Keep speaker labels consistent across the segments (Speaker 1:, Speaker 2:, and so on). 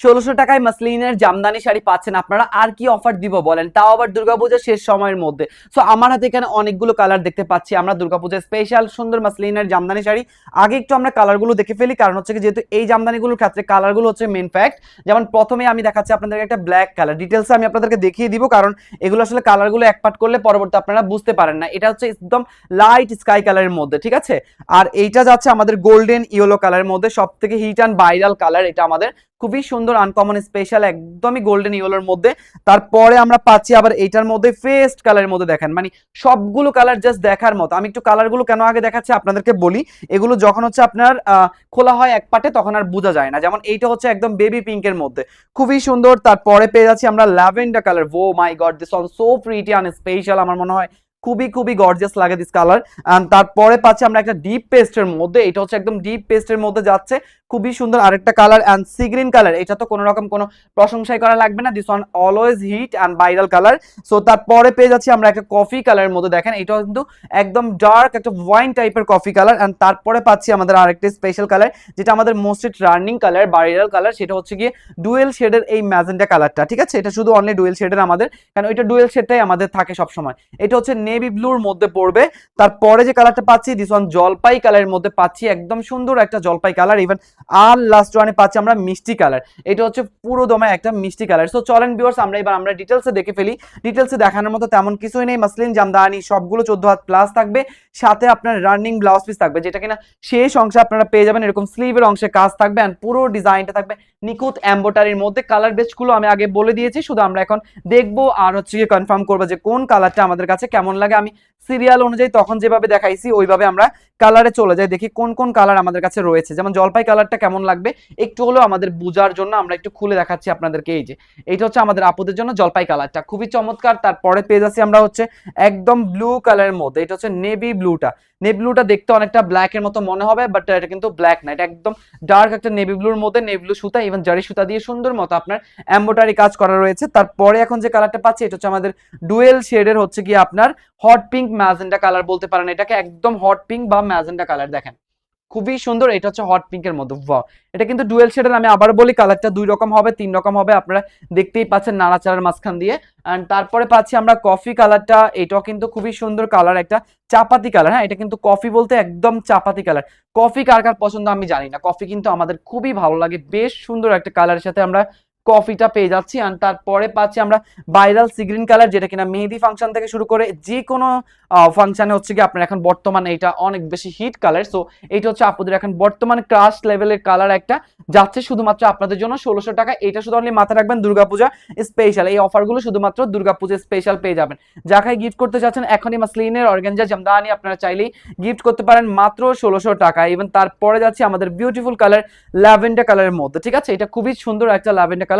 Speaker 1: ষোলোশো টাকায় মাসলিনের জামদানি শাড়ি পাচ্ছেন আপনারা। আর কি অফার দিব বলেন? তাও আবার দুর্গাপূজার শেষ সময়ের মধ্যে। সো আমার হাতে এখানে অনেকগুলো কালার দেখতে পাচ্ছি। আমরা দুর্গাপূজার স্পেশাল সুন্দর মাসলিনের জামদানি শাড়ি। আগে একটু আমরা কালারগুলো দেখে ফেলি, কারণ হচ্ছে যেহেতু এই জামদানিগুলোর ক্ষেত্রে কালারগুলো হচ্ছে মেন ফ্যাক্ট যেমন প্রথমে আমি দেখাচ্ছি আপনাদেরকে একটা ব্ল্যাক কালার ডিটেলসে আমি আপনাদেরকে দেখিয়ে দিব, কারণ এগুলো আসলে কালারগুলো এক পাট করলে পরবর্তী আপনারা বুঝতে পারেন না। এটা হচ্ছে একদম লাইট স্কাই কালারের মধ্যে, ঠিক আছে? আর এইটা যাচ্ছে আমাদের গোল্ডেন ইয়েলো কালারের মধ্যে সব থেকে হিট অ্যান্ড ভাইরাল কালার এটা আমাদের খুবই সুন্দর আনকমন স্পেশাল একদমই গোল্ডেন ইয়েলোর মধ্যে। তারপরে আমরা পাচ্ছি আবার এইটার মধ্যে ফেস্ট কালারের মধ্যে দেখেন। মানে সবগুলো কালার জাস্ট দেখার মতো। আমি একটু কালারগুলো কেন আগে দেখাচ্ছি আপনাদেরকে বলি। এগুলো যখন হচ্ছে আপনার খোলা হয় এক পাটে, তখন আর বোঝা যায় না। যেমন এইটা হচ্ছে একদম বেবি পিঙ্কের মধ্যে। খুবই সুন্দর। তারপরে পেয়ে যাচ্ছি আমরা lavender colour oh my god this one so pretty and special আমার মনে হয়। খুবই খুবই গর্জিয়াস লাগে দিস কালার তারপরে পাচ্ছি আমরা একটা ডিপ পেস্টের মধ্যে। এটা হচ্ছে একদম ডিপ পেস্টের মধ্যে যাচ্ছে। খুবই সুন্দর আরেকটা colour and sea green colour এটা তো কোনো রকম কোনো প্রশংসাই করা লাগবে না। This one always hit and viral colour so তারপরে পেয়ে যাচ্ছি আমরা একটা কফি কালারের মধ্যে। দেখেন, এটাও কিন্তু একদম ডার্ক একটা ওয়াইন টাইপের কফি কালার অ্যান্ড তারপরে পাচ্ছি আমাদের আরেকটা স্পেশাল কালার যেটা আমাদের most running colour viral colour সেটা হচ্ছে গিয়ে ডুয়েল শেডের এই ম্যাজেন্টা কালারটা ঠিক আছে? এটা শুধু অনলি ডুয়েল শেডের আমাদের, কারণ ওইটা ডুয়েল শেডটাই আমাদের থাকে সবসময়। এটা হচ্ছে নেভি ব্লুর মধ্যে পড়বে। তারপরে যে কালারটা পাচ্ছি দিস ওয়ান জলপাই কালারের মধ্যে পাচ্ছি। একদম সুন্দর একটা জলপাই কালার ইভেন আর লাস্ট ওয়ানে পাচ্ছি আমরা মিষ্টি কালার এটা হচ্ছে পুরো দমে একটা মিষ্টি কালার সো চলেন ভিউয়ার্স আমরা এবার আমরা ডিটেলসে দেখে ফেলি। ডিটেলসে দেখানোর মতো তেমন কিছুই নেই। মাসলিন জামদানি সবগুলো চোদ্দ হাত প্লাস থাকবে। সাথে আপনার রানিং ব্লাউজ পিস থাকবে, যেটা কিনা শেষ অংশে আপনারা পেয়ে যাবেন। এরকম স্লিভের অংশে কাজ থাকবে অ্যান্ড পুরো ডিজাইনটা থাকবে নিখুঁত এম্বোটারির মধ্যে। কালার বেসগুলো আমি আগে বলে দিয়েছি, শুধু আমরা এখন দেখব আর হচ্ছে গিয়ে কনফার্ম করব যে কোন কালারটা আমাদের কাছে কেমন লাগে। আমি সিরিয়াল অনুযায়ী তখন যেভাবে দেখাইছি, ওইভাবে আমরা কালারে চলে যাই, দেখি কোন কোন কালার আমাদের কাছে রয়েছে। যেমন জলপাই কালারটা কেমন লাগবে একটু হলেও আমাদের বুঝার জন্য আমরা একটু খুলে দেখাচ্ছি আপনাদেরকে এই যে, এইটা হচ্ছে আমাদের আপুদের জন্য জলপাই কালারটা খুবই চমৎকার তারপরে পেয়ে যাচ্ছি আমরা হচ্ছে একদম ব্লু কালারের মধ্যে, এটা হচ্ছে নেভি ব্লুটা নেভি ব্লুটা দেখতে অনেকটা ব্ল্যাক এর মতো মনে হবে বাট এটা কিন্তু ব্ল্যাক না, এটা একদম ডার্ক একটা নেভি ব্লুর মধ্যে নেভি ব্লু সুতা ইভেন জারি সুতা দিয়ে সুন্দর মতো আপনার এম্বোটারি কাজ করা রয়েছে। তারপরে এখন যে কালারটা পাচ্ছি, এটা হচ্ছে আমাদের ডুয়েল শেডের হচ্ছে কি আপনার হট পিঙ্ক ম্যাজেন্টা কালার বলতে পারেন। এটাকে একদম হট পিঙ্ক বা ম্যাজেন্টা কালার দেখেন। খুবই সুন্দর, এটা হচ্ছে হট পিঙ্কের মধ্যে। ভ এটা কিন্তু ডুয়েল শেডের আমি আবার বলি কালারটা দুই রকম হবে, তিন রকম হবে, আপনারা দেখতেই পাচ্ছেন নাড়াচাড়ার মাঝখান দিয়ে। অ্যান্ড তারপরে পাচ্ছি আমরা কফি কালারটা এটাও কিন্তু খুবই সুন্দর কালার একটা চাপাতি কালার হ্যাঁ? এটা কিন্তু কফি বলতে একদম চাপাতি কালার কফি কার কার পছন্দ আমি জানি না। কফি কিন্তু আমাদের খুবই ভালো লাগে, বেশ সুন্দর একটা কালারের সাথে আমরা কফিটা পেয়ে যাচ্ছি। আর তারপরে পাচ্ছি আমরা ভাইরাল সিগ্রিন কালার যেটা কিনা মেহেদি ফাংশন থেকে শুরু করে যে কোনো ফাংশনে হচ্ছে কি আপনার এখন বর্তমানে এটা অনেক বেশি হিট কালার সো এইটা হচ্ছে আপনাদের এখন বর্তমানে ক্রাশ লেভেলের কালার একটা। যাচ্ছে শুধুমাত্র আপনাদের জন্য ষোলোশো টাকা। এটা শুধু অনলি মাথায় রাখবেন, দুর্গাপূজা স্পেশাল এই অফারগুলো শুধুমাত্র দুর্গাপূজা স্পেশাল পেয়ে যাবেন। যাকে গিফট করতে চাচ্ছেন, এখনই মাসলিনের, অর্গানজা, জামদানি আপনারা চাইলেই গিফট করতে পারেন মাত্র ষোলোশো টাকা। ইভেন তারপরে যাচ্ছে আমাদের বিউটিফুল কালার ল্যাভেন্ডার কালারের মধ্যে, ঠিক আছে? এটা খুবই সুন্দর একটা ল্যাভেন্ডার কালার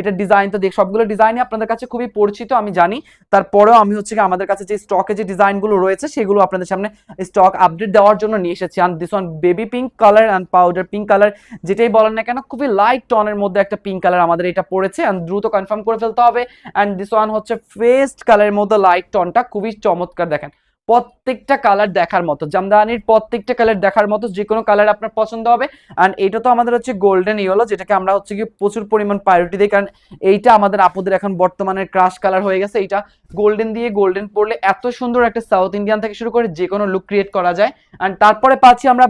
Speaker 1: এটা ডিজাইন তো দেখ, সবগুলো ডিজাইনই আপনাদের কাছে খুবই পরিচিত, আমি জানি। তারপরেও আমি হচ্ছে কি আমাদের কাছে যে স্টকে যে ডিজাইনগুলো রয়েছে, সেগুলো আপনাদের সামনে স্টক আপডেট দেওয়ার জন্য নিয়ে এসেছি। And this one baby pink colour and powder pink colour যেটাই বলেন না কেন, খুবই লাইট টনের মধ্যে একটা পিঙ্ক কালার আমাদের এটা পড়েছে। অ্যান্ড দ্রুত কনফার্ম করে ফেলতে হবে। অ্যান্ড দিস ওয়ান হচ্ছে ফেস্ট কালারের মধ্যে লাইট টনটা খুবই চমৎকার, দেখেন। প্রত্যেকটা কালার দেখার মতো। জামদানির প্রত্যেকটা কালার দেখার মতো যে কোনো কালার আপনার পছন্দ হবে। অ্যান্ড এইটা তো আমাদের হচ্ছে গোল্ডেন ইয়েলো যেটাকে আমরা হচ্ছে কি প্রচুর পরিমাণ প্রায়োরিটি দিই। কারণ এইটা আমাদের আপুদের এখন বর্তমানের ক্রাশ কালার হয়ে গেছে। এইটা গোল্ডেন দিয়ে গোল্ডেন পরলে এত সুন্দর একটা সাউথ ইন্ডিয়ান থেকে শুরু করে যে কোনো লুক ক্রিয়েট করা যায়। অ্যান্ড তারপরে পাচ্ছি আমরা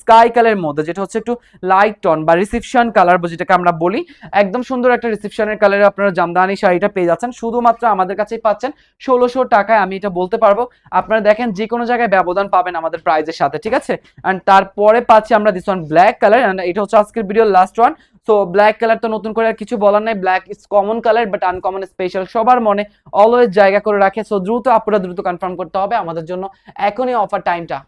Speaker 1: স্কাই কালারের মধ্যে, যেটা হচ্ছে একটু লাইট টন বা রিসিপশন কালার যেটাকে আমরা বলি। একদম সুন্দর একটা রিসিপশনের কালারে আপনারা জামদানি শাড়িটা পেয়ে যাচ্ছেন। শুধুমাত্র আমাদের কাছেই পাচ্ছেন। ষোলোশো টাকায় আমি এটা বলতে পারব। আপনারা দেখেন যে কোনো জায়গায় ব্যবধান পাবেন আমাদের প্রাইজের সাথে, ঠিক আছে? অ্যান্ড তারপরে পাচ্ছি আমরা this one black colour and এটা হচ্ছে আজকের video last one so black colour তো নতুন করে আর কিছু বলার নাই black is common colour but uncommon special সবার মনে অলওয়েজ জায়গা করে রাখে। সো দ্রুত আপনারা দ্রুত কনফার্ম করতে হবে আমাদের জন্য। এখনই অফার টাইমটা